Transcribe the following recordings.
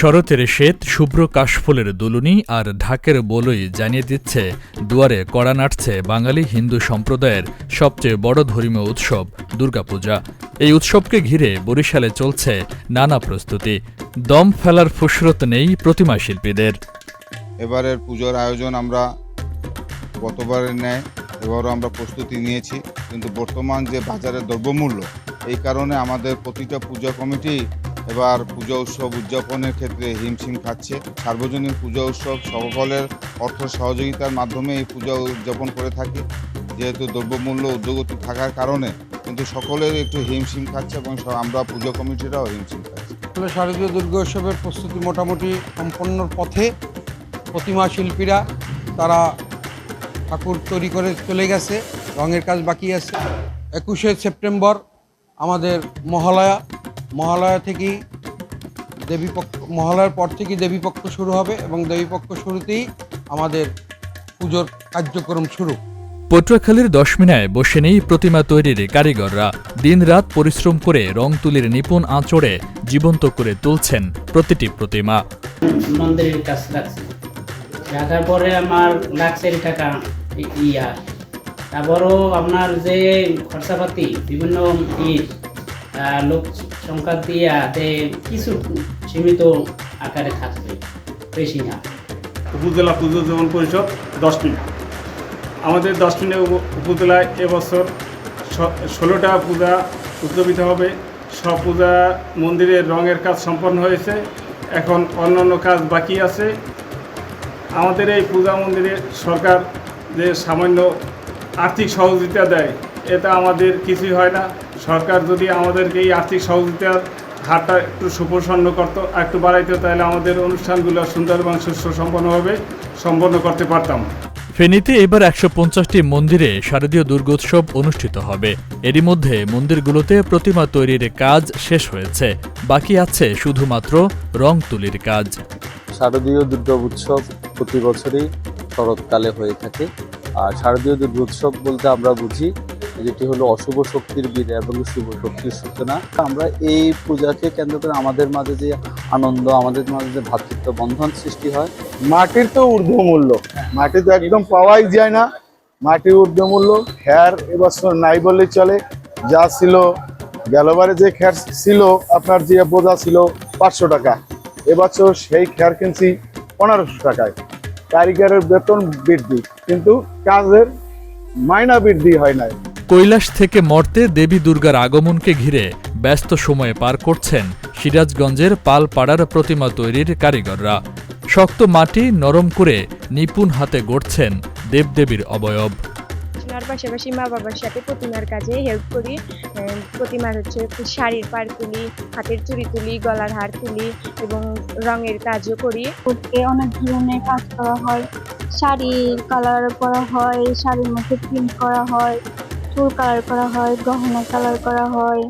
শরতের শ্বেত শুভ্র কাশফুলের দুলুনি আর ঢাকের বলই জানিয়ে দিচ্ছে, দুয়ারে কড়া নাড়ছে বাঙালি হিন্দু সম্প্রদায়ের সবচেয়ে বড় ধর্মীয় উৎসব দুর্গাপূজা। এই উৎসবকে ঘিরে বরিশালে চলছে নানা প্রস্তুতি। দম ফেলার ফুসরত নেই প্রতিমা শিল্পীদের। এবারের পুজোর আয়োজন আমরা গতবারের ন্যায় এবারও আমরা প্রস্তুতি নিয়েছি, কিন্তু বর্তমান যে বাজারের দ্রব্যমূল্য, এই কারণে আমাদের প্রতিটা পূজা কমিটি এবার পূজা উৎসব উদযাপনের ক্ষেত্রে হিমশিম খাচ্ছে। সার্বজনীন পূজা উৎসব সকলের অর্থ সহযোগিতার মাধ্যমে এই পূজা উদযাপন করে থাকে। যেহেতু দ্রব্যমূল্য উদ্যোগতি থাকার কারণে কিন্তু সকলের একটু হিমশিম খাচ্ছে এবং আমরা পুজো কমিটিরাও হিমশিম খাচ্ছি। শারদীয় দুর্গোৎসবের প্রস্তুতি মোটামুটি সম্পন্নর পথে প্রতিমা শিল্পীরা, তারা ঠাকুর তৈরি করে চলে গেছে, রঙের কাজ বাকি আছে। একুশে সেপ্টেম্বর আমাদের মহালয়া মহালয়া থেকেই দেবীপক্ষ মহালয়ার পর থেকেই দেবীপক্ষ শুরু হবে এবং দেবীপক্ষ শুরুতেই আমাদের পুজোর কার্যক্রম শুরু। পটুয়াখালীর দশমিনায় বসে নেই প্রতিমা তৈরির কারিগররা। দিনরাত পরিশ্রম করে রং তুলির নিপুণ আঁচড়ে জীবন্ত করে তুলছেন প্রতিটি প্রতিমা। মন্দিরের কাছে রাখছি। রাখার পরে আমার লাগছে টাকা ইয়া। তারপরও আপনার যে খরচাপাতি বিভিন্ন ইট লোক সংখ্যা দিয়া তে কিছু সীমিত আকারে থাকবে বেশি না। উপজেলা পুজো যেমন পরিষদ দশ মিনিট আমাদের দশ মিনিট উপজেলায় এবছর ষোলোটা পূজা উদ্যাপিত হবে। সব পূজা মন্দিরের রঙের কাজ সম্পন্ন হয়েছে। এখন অন্যান্য কাজ বাকি আছে। আমাদের এই পূজা মন্দিরে সরকার যে সামান্য আর্থিক সহযোগিতা দেয়, এটা আমাদের কিছুই হয় না। সরকার যদি আমাদেরকে এই আর্থিক সহযোগিতার হারটা একটু সুপ্রসন্ন করতো একটু বাড়াইতো তাহলে আমাদের অনুষ্ঠানগুলো সুন্দর এবং সুস্থ সম্পন্নভাবে সম্পন্ন করতে পারতাম। ফেনীতে এবার একশো পঞ্চাশটি মন্দিরে শারদীয় দুর্গোৎসব অনুষ্ঠিত হবে। এরই মধ্যে মন্দিরগুলোতে প্রতিমা তৈরির কাজ শেষ হয়েছে। বাকি আছে শুধুমাত্র রং তুলির কাজ। শারদীয় দুর্গা উৎসব প্রতি বছরই শরৎকালে হয়ে থাকে। আর শারদীয় দুর্গোৎসব বলতে আমরা বুঝি যেটি হলো অশুভ শক্তির বিদায় এবং শুভ শক্তির সূচনা। আমরা এই পূজাকে কেন্দ্র করে আমাদের মাঝে যে আনন্দ আমাদের মাঝে যে ভ্রাতৃত্ব বন্ধন সৃষ্টি হয় মাটির তো ঊর্ধ্বমূল্য। মাটি তো একদম পাওয়াই যায় না। মাটির ঊর্ধ্বমূল্য খ্যার এবছর নাই বললেই চলে। যা ছিল গেলবারে যে খ্যার ছিল আপনার যে বোঝা ছিল পাঁচশো টাকা। এবছর সেই খ্যার কিনছি পনেরোশো টাকায়। কারিগরের বেতন বৃদ্ধি কিন্তু কাজের মাইনা বৃদ্ধি হয় নাই। কৈলাস থেকে মর্তে দেবী দুর্গার আগমনকে ঘিরে ব্যস্ত সময়ে পার করছেন সিরাজগঞ্জের পালপাড়ার প্রতিমা তৈরির কারিগররা। শক্ত মাটি নরম করে নিপুণ হাতে গড়ছেন দেবদেবীর অবয়ব। পড়াশোনার পাশাপাশি মা বাবার সাথে প্রতিমার কাজে হেল্প করি আহ, প্রতিমার হচ্ছে শাড়ির পার তুলি হাতের চুড়ি তুলি গলার হার তুলি এবং রঙের কাজও করি। করতে অনেক ধরনের কাজ করা হয় শাড়ির কালার করা হয় শাড়ির মধ্যে প্রিন্ট করা হয়। চুল কালার করা হয় গহনা কালার করা হয়।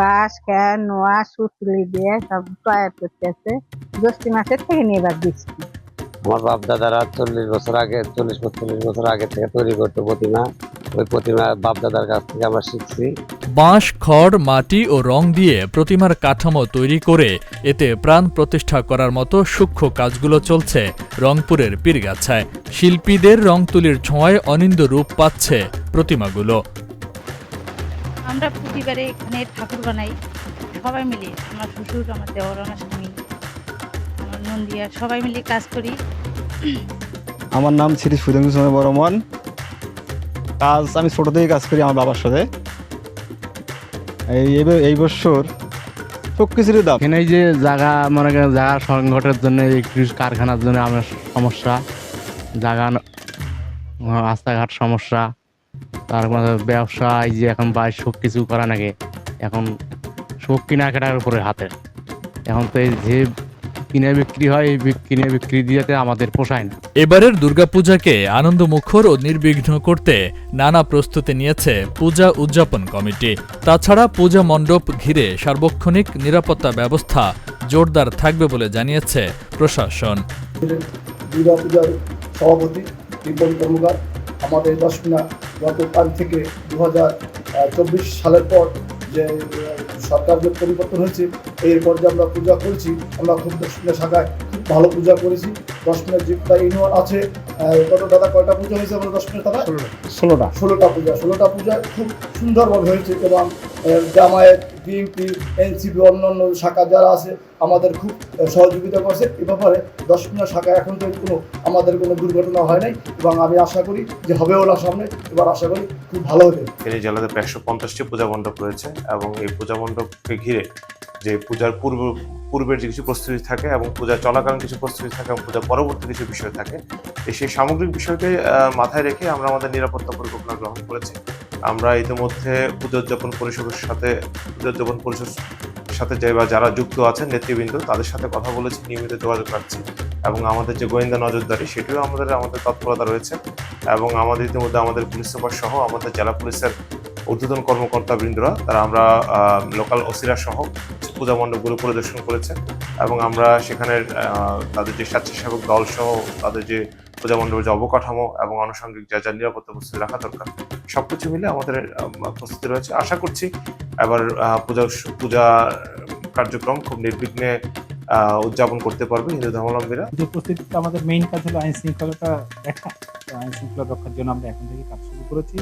বাঁশ ক্যান নোয়া সুতলি দিয়ে সব তৈরি করতেছে জ্যৈষ্ঠী মাসের থেকে নিয়ে এবার দিচ্ছি। আমার বাপ দাদারা চল্লিশ বছর আগে চল্লিশ পঁয়তাল্লিশ বছর আগে থেকে তৈরি করতো প্রতিমা। ওই প্রতিমা বাপ দাদার কাছ থেকে আমরা শিখছি। বাঁশ খড় মাটি ও রং দিয়ে প্রতিমার কাঠামো তৈরি করে এতে প্রাণ প্রতিষ্ঠা করার মতো সূক্ষ্ম কাজগুলো চলছে রংপুরের পীরগাছায়। শিল্পীদের রং তুলির ছোঁয়ায় অনিন্দ রূপ পাচ্ছে প্রতিমাগুলো। আমরা প্রতিবারে এখানে ঠাকুর বানাই সবাই মিলে আমার শ্বশুর আমার দেওয়ার আমার স্বামী আমার নন্দিয়া সবাই মিলে কাজ করি। আমার নাম শ্রী সুদেন্দু চন্দ্র বর্মন। কাজ আমি ছোট থেকে কাজ করি আমার বাবার সাথে। এই এই বছর সব কিছুরই দাম। এখানে এই যে জায়গা মনে করেন জায়গা সংকটের জন্য এই কারখানার জন্য আমার সমস্যা। জায়গা রাস্তাঘাট সমস্যা। তারপরে ব্যবসা, এই যে এখন বাইরে সব কিছু করা নাকি। এখন সব কিনা কেটার উপরে হাতে। এখন তো এই যে কিনে বিক্রি হয় এই বিক- কিনে বিক্রি দিয়েতে আমাদের পোষায় না। এবারের দুর্গাপূজাকে আনন্দমুখর ও নির্বিঘ্ন করতে নানা প্রস্তুতি নিয়েছে পূজা উদযাপন কমিটি। তাছাড়া পূজা মণ্ডপ ঘিরে সার্বক্ষণিক নিরাপত্তা ব্যবস্থা জোরদার থাকবে বলে জানিয়েছে প্রশাসন। দুর্গা পূজার সভাপতি কর্মকার আমাদের দশমিনা গতকাল থেকে দু হাজার চব্বিশ সালের পর যে সরকার পরিবর্তন হয়েছে এরপর যে আমরা পূজা করছি আমরা খুব শাখায় ভালো পূজা করেছি। দশ মিনিট যে ইউনিয়ন আছে। কত দাদা কয়টা পূজা হয়েছে আমরা দশ মিনিট দাদা? ষোলোটা। ষোলোটা। পূজা ষোলোটা পূজা খুব সুন্দরভাবে হয়েছে এবং জামায়াত বিএনপি এনসিপি অন্যান্য শাখা যারা আছে আমাদের খুব সহযোগিতা করছে। এ ব্যাপারে দশ মিনিট শাখা এখন তো কোনো আমাদের কোনো দুর্ঘটনা হয় নাই এবং আমি আশা করি যে হবে না সামনে। এবার আশা করি খুব ভালো হবে। এই জেলাতে একশো পঞ্চাশটি পূজা মণ্ডপ রয়েছে এবং এই পূজা মণ্ডপকে ঘিরে যে পূজার পূর্ব, পূর্বের যে কিছু প্রস্তুতি থাকে এবং পূজা চলাকালীন কিছু প্রস্তুতি থাকে এবং পূজা পরবর্তী কিছু বিষয় থাকে সেই সামগ্রিক বিষয়কে মাথায় রেখে আমরা আমাদের নিরাপত্তা পরিকল্পনা গ্রহণ করেছি। আমরা ইতিমধ্যে পুজোজ্জাপন পরিষদের সাথে, পুজো উদযাপন পরিষদ সাথে যে বা যারা যুক্ত আছেন, নেতৃবৃন্দ, তাদের সাথে কথা বলেছি, নিয়মিত যোগাযোগ রাখছি এবং আমাদের যে গোয়েন্দা নজরদারি, সেটিও আমাদের আমাদের তৎপরতা রয়েছে এবং আমাদের ইতিমধ্যে আমাদের পুলিশ সুপার সহ আমাদের জেলা পুলিশের ঊর্ধ্বতন কর্মকর্তা বৃন্দরা তারা আমরা লোকাল ওসিরা সহ পূজা মণ্ডপগুলো পরিদর্শন করেছে এবং আমরা সেখানের তাদের যে স্বেচ্ছাসেবক দল সহ তাদের যে পূজা মণ্ডপের যে অবকাঠামো এবং আনুষঙ্গিক যা যা নিরাপত্তা প্রস্তুতি রাখা দরকার, সবকিছু মিলে আমাদের প্রস্তুতি রয়েছে। আশা করছি এবার পূজা পূজা কার্যক্রম খুব নির্বিঘ্নে উদযাপন করতে পারবে হিন্দু ধর্মাবলম্বীরা। পুজো প্রস্তুতিতে আমাদের মেইন কাজ হলো আইন শৃঙ্খলাটা দেখা। আইন শৃঙ্খলা রক্ষার জন্য আমরা এখন থেকে কাজ শুরু করেছি।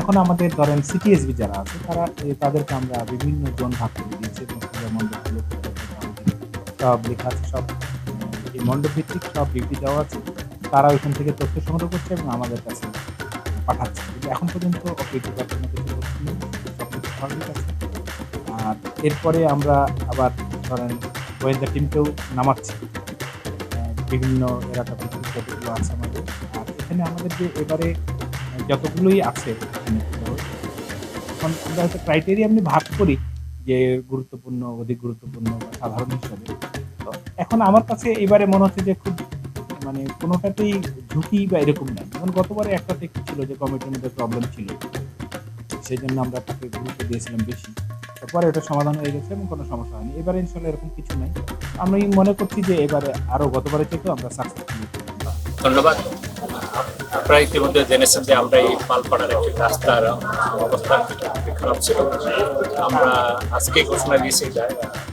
এখন আমাদের ধরেন সিটিএসবি যারা আছে, তারা তাদেরকে আমরা বিভিন্ন জোন ভাগ করে দিয়েছি এবং সব লেখা আছে, সব এই মণ্ডপ ভিত্তিক সব ডিউটি দেওয়া আছে। তারা ওইখান থেকে তথ্য সংগ্রহ করছে এবং আমাদের কাছে পাঠাচ্ছে। কিন্তু এখন পর্যন্ত আছে। আর এরপরে আমরা আবার ধরেন গোয়েন্দা টিমকেও নামাচ্ছি। বিভিন্ন এলাকা ভিত্তিক যতগুলো আছে আমাদের। আর এখানে আমাদের যে এবারে যতগুলোই আছে, এখন আমরা হয়তো ক্রাইটেরিয়া আমি ভাগ করি। যে গুরুত্বপূর্ণ, অধিক গুরুত্বপূর্ণ সাধারণ হিসাবে। তো এখন আমার কাছে এবারে মনে হচ্ছে যে খুব মানে কোনোটাতেই ঝুঁকি বা এরকম নাই। যেমন গতবারে একটু ছিল যে কমিটির মধ্যে প্রবলেম ছিল, সেই জন্য আমরা তাকে গুরুত্ব দিয়েছিলাম বেশি। তারপরে ওটা সমাধান হয়ে গেছে এবং কোনো সমস্যা হয়নি। এবারে ইনশাল্লাহ এরকম কিছু নাই। আমি মনে করছি যে এবারে আরও গতবারে থেকেও আমরা সাকসেসফুল ধন্যবাদ। আপনারা ইতিমধ্যে জেনেছেন যে আমরা এই পালপাড়ার একটি রাস্তার অবস্থা খারাপ ছিল আমরা আজকে ঘোষণা দিয়েছি যে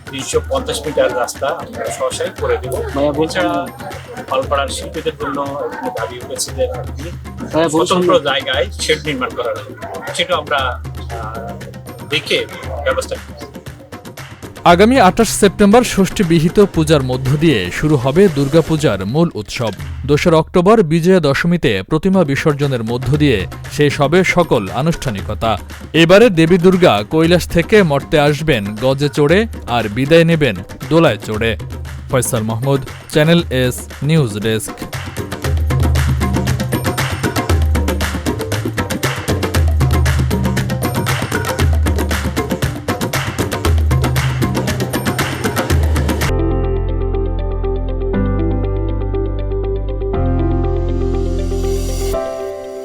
তিনশো পঞ্চাশ মিটার রাস্তা আমরা সহসাই করে দেবো এছাড়া পালপাড়ার শিল্পীদের জন্য দাবি উঠেছে যে স্বতন্ত্র জায়গায় শেড নির্মাণ করার সেটা আমরা দেখে ব্যবস্থা। আগামী আঠাশ সেপ্টেম্বর ষষ্ঠী বিহিত পূজার মধ্য দিয়ে শুরু হবে দুর্গাপূজার মূল উৎসব। দোসরা অক্টোবর বিজয়া দশমীতে প্রতিমা বিসর্জনের মধ্য দিয়ে শেষ হবে সকল আনুষ্ঠানিকতা। এবারে দেবী দুর্গা কৈলাস থেকে মর্তে আসবেন গজে চড়ে আর বিদায় নেবেন দোলায় চড়ে। Faisal Mahmud, channel S news desk.